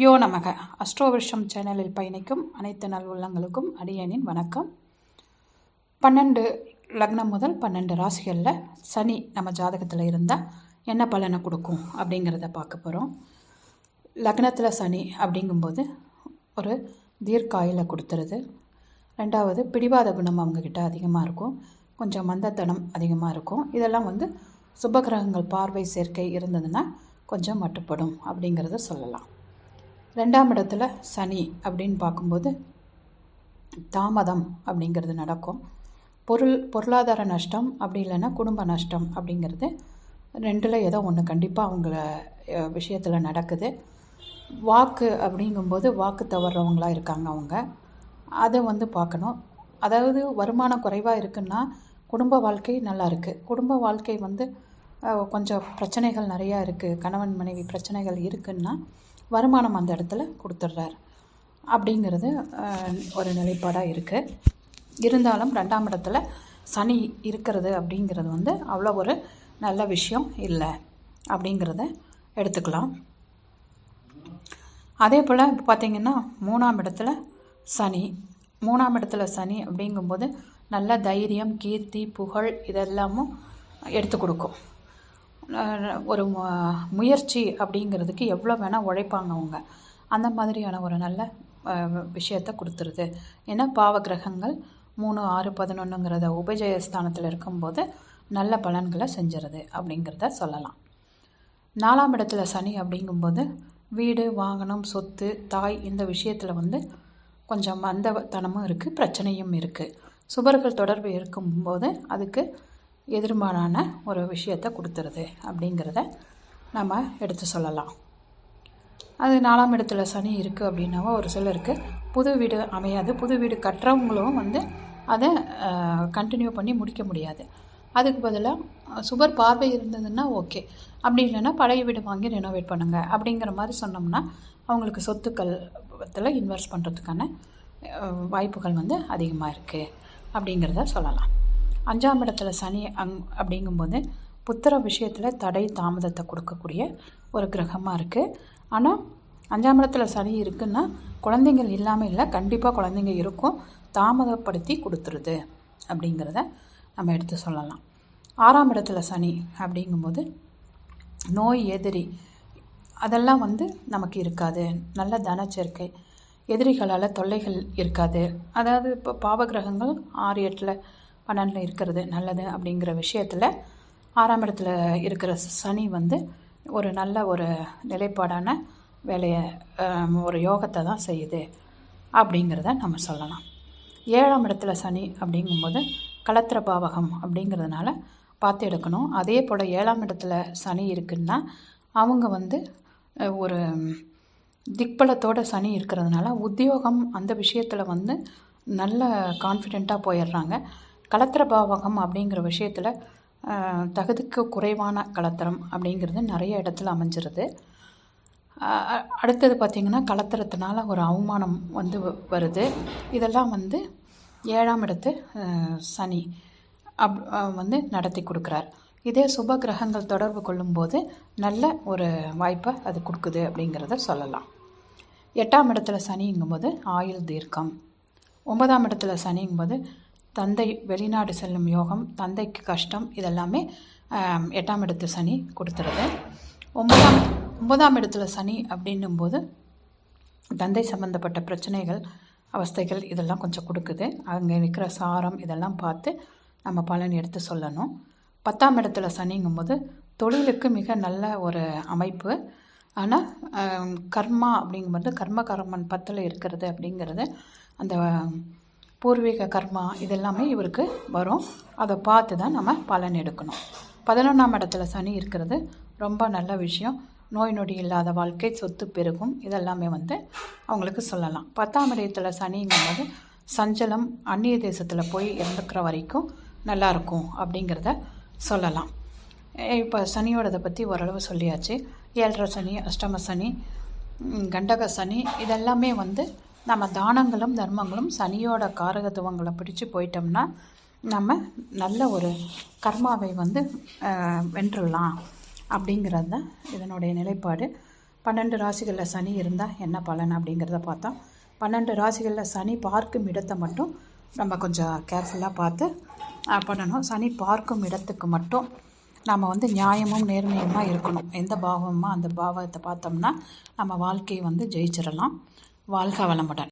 குருப்பியோ நமக. அஸ்ட்ரோவிருஷம் சேனலில் பயணிக்கும் அனைத்து நல்வுள்ளங்களுக்கும் அடியனின் வணக்கம். பன்னெண்டு லக்னம் முதல் பன்னெண்டு ராசிகளில் சனி நம்ம ஜாதகத்தில் இருந்தால் என்ன பலனை கொடுக்கும் அப்படிங்கிறத பார்க்க போகிறோம் லக்னத்தில் சனி அப்படிங்கும்போது ஒரு தீர்க்காயில கொடுத்துருது. ரெண்டாவது பிடிவாத குணம் அவங்கக்கிட்ட அதிகமாக இருக்கும். கொஞ்சம் மந்தத்தனம் அதிகமாக இருக்கும். இதெல்லாம் வந்து சுபகிரகங்கள் பார்வை சேர்க்கை இருந்ததுன்னா கொஞ்சம் மட்டுப்படும் அப்படிங்கிறத சொல்லலாம். ரெண்டாம் இடத்துல சனி அப்படின்னு பார்க்கும்போது தாமதம் அப்படிங்கிறது நடக்கும். பொருள் பொருளாதார நஷ்டம் அப்படி இல்லைன்னா குடும்ப நஷ்டம் அப்படிங்கிறது ரெண்டில் ஏதோ ஒன்று கண்டிப்பாக அவங்கள விஷயத்தில் நடக்குது. வாக்கு அப்படிங்கும்போது வாக்கு தவறுறவங்களா இருக்காங்க அவங்க. அதை வந்து பார்க்கணும். அதாவது வருமானம் குறைவாக இருக்குன்னா குடும்ப வாழ்க்கை நல்லா இருக்குது குடும்ப வாழ்க்கை வந்து கொஞ்சம் பிரச்சனைகள் நிறையா இருக்குது கணவன் மனைவி பிரச்சனைகள் இருக்குன்னா வருமானம் அந்த இடத்துல கொடுத்துட்றாரு. அப்படிங்கிறது ஒரு நிலைப்பாடாக இருக்குது இருந்தாலும் ரெண்டாம் இடத்துல சனி இருக்கிறது அப்படிங்கிறது வந்து அவ்வளோ ஒரு நல்ல விஷயம் இல்லை. அப்படிங்கிறத எடுத்துக்கலாம். அதே போல் இப்போ பார்த்தீங்கன்னா மூணாம் இடத்துல சனி. மூணாம் இடத்துல சனி அப்படிங்கும்போது நல்ல தைரியம் கீர்த்தி புகழ் இதெல்லாமும் எடுத்து கொடுக்கும். ஒரு முயற்சி அப்படிங்கிறதுக்கு எவ்வளோ வேணால் உழைப்பாங்க அவங்க. அந்த மாதிரியான ஒரு நல்ல விஷயத்தை கொடுத்துருது. ஏன்னா பாவ கிரகங்கள் மூணு ஆறு பதினொன்றுங்கிறத உபஜயஸ்தானத்தில் இருக்கும்போது நல்ல பலன்களை செஞ்சுருது அப்படிங்கிறத சொல்லலாம். நாலாம் இடத்துல சனி அப்படிங்கும்போது வீடு வாகனம் சொத்து தாய் இந்த விஷயத்தில் வந்து கொஞ்சம் மந்தத்தனமும் இருக்குது பிரச்சனையும் இருக்குது சுபர்கள் தொடர்பு இருக்கும்போது அதுக்கு எதிர்மாறான ஒரு விஷயத்தை கொடுத்துருது அப்படிங்கிறத நம்ம எடுத்து சொல்லலாம். அது நாலாம் இடத்துல சனி இருக்குது அப்படின்னாவோ ஒரு சிலருக்கு புது வீடு அமையாது. புது வீடு கட்டுறவங்களும் வந்து அதை கண்டினியூ பண்ணி முடிக்க முடியாது. அதுக்கு பதிலாக சுபர் பார்வை இருந்ததுன்னா ஓகே. அப்படி இல்லைன்னா பழைய வீடு வாங்கி ரெனோவேட் பண்ணுங்கள் அப்படிங்கிற மாதிரி சொன்னோம்னா அவங்களுக்கு சொத்துக்கள் இன்வெஸ்ட் பண்ணுறதுக்கான வாய்ப்புகள் வந்து அதிகமாக இருக்குது அப்படிங்கிறத சொல்லலாம். அஞ்சாம் இடத்துல சனி அங் அப்படிங்கும்போது புத்திர விஷயத்தில் தடை தாமதத்தை கொடுக்கக்கூடிய ஒரு கிரகமாக இருக்குது ஆனால் அஞ்சாம் இடத்துல சனி இருக்குன்னா குழந்தைங்கள் இல்லாமல் இல்லை கண்டிப்பாக குழந்தைங்க இருக்கும். தாமதப்படுத்தி கொடுத்துருது அப்படிங்கிறத நம்ம எடுத்து சொல்லலாம். ஆறாம் இடத்துல சனி அப்படிங்கும்போது நோய் எதிரி அதெல்லாம் வந்து நமக்கு இருக்காது. நல்ல தனச்சேர்க்கை எதிரிகளால் தொல்லைகள் இருக்காது. அதாவது இப்போ பாவகிரகங்கள் ஆறு எட்டில் பன்னெண்டில் இருக்கிறது நல்லது அப்படிங்கிற விஷயத்தில் ஆறாம் இடத்துல இருக்கிற சனி வந்து ஒரு நல்ல ஒரு நிலைப்பாடான வேலையை ஒரு யோகத்தை தான் செய்யுது அப்படிங்கிறத நம்ம சொல்லலாம். ஏழாம் இடத்துல சனி அப்படிங்கும்போது கலத்திர பாவகம் அப்படிங்கிறதுனால பார்த்து எடுக்கணும். அதே போல் ஏழாம் இடத்துல சனி இருக்குன்னா அவங்க வந்து ஒரு திக்பலத்தோட சனி இருக்கிறதுனால உத்தியோகம் அந்த விஷயத்தில் வந்து நல்ல கான்ஃபிடெண்ட்டாக போயிடுறாங்க. களத்திர பாவகம் அப்படிங்கிற விஷயத்தில் தகுதிக்கு குறைவான கலத்திரம் அப்படிங்கிறது நிறைய இடத்துல அமைஞ்சிருது. அடுத்தது பார்த்திங்கன்னா கலத்திரத்தினால ஒரு அவமானம் வந்து வ- வருது. இதெல்லாம் வந்து ஏழாம் இடத்து சனி அப் வந்து நடத்தி கொடுக்குறார். இதே சுப கிரகங்கள் தொடர்பு கொள்ளும்போது நல்ல ஒரு வாய்ப்பை அது கொடுக்குது அப்படிங்கிறத சொல்லலாம். எட்டாம் இடத்துல சனிங்கும்போது ஆயுள் தீர்க்கம். ஒன்பதாம் இடத்துல சனிங்கும்போது தந்தை வெளிநாடு செல்லும் யோகம் தந்தைக்கு கஷ்டம் இதெல்லாமே எட்டாம் இடத்து சனி கொடுத்துருது. ஒன்பதாம் ஒன்பதாம் இடத்துல சனி அப்படின்னும்போது தந்தை சம்பந்தப்பட்ட பிரச்சனைகள் அவஸ்தைகள் இதெல்லாம் கொஞ்சம் கொடுக்குது. அங்கே இருக்கிற சாரம் இதெல்லாம் பார்த்து நம்ம பலன் எடுத்து சொல்லணும். பத்தாம் இடத்துல சனிங்கும்போது தொழிலுக்கு மிக நல்ல ஒரு அமைப்பு. ஆனால் கர்மா அப்படிங்கும்போது கர்ம கர்மன் பத்தில் இருக்கிறது அப்படிங்கிறது அந்த பூர்வீக கர்மா இதெல்லாமே இவருக்கு வரும். அதை பார்த்து தான் நம்ம பலன் எடுக்கணும். பதினொன்றாம் இடத்துல சனி இருக்கிறது ரொம்ப நல்ல விஷயம். நோய் நொடி இல்லாத வாழ்க்கை சொத்து பெருகும் இதெல்லாமே வந்து அவங்களுக்கு சொல்லலாம். பத்தாம் இடத்துல சனிங்கும்போது சஞ்சலம் அந்நிய தேசத்தில் போய் இறந்துக்கிற வரைக்கும் நல்லாயிருக்கும் அப்படிங்கிறத சொல்லலாம். இப்போ சனியோடதை பற்றி ஓரளவு சொல்லியாச்சு. ஏழரை சனி அஷ்டம சனி கண்டக சனி இதெல்லாமே வந்து நம்ம தானங்களும் தர்மங்களும் சனியோட காரகத்துவங்களை பிடிச்சு போயிட்டோம்னா நம்ம நல்ல ஒரு கர்மாவை வந்து வென்றுடலாம் அப்படிங்கிறது தான் இதனுடைய நிலைப்பாடு. பன்னெண்டு ராசிகளில் சனி இருந்தால் என்ன பலன் அப்படிங்கிறத பார்த்தோம் பன்னெண்டு ராசிகளில் சனி பார்க்கும் இடத்தை மட்டும் நம்ம கொஞ்சம் கேர்ஃபுல்லாக பார்த்து பண்ணணும். சனி பார்க்கும் இடத்துக்கு மட்டும் நம்ம வந்து நியாயமும் நேர்மையுமாக இருக்கணும். எந்த பாவமாக அந்த பாவத்தை பார்த்தோம்னா நம்ம வாழ்க்கையை வந்து ஜெயிச்சிடலாம் வாழ்க வளமுடன்.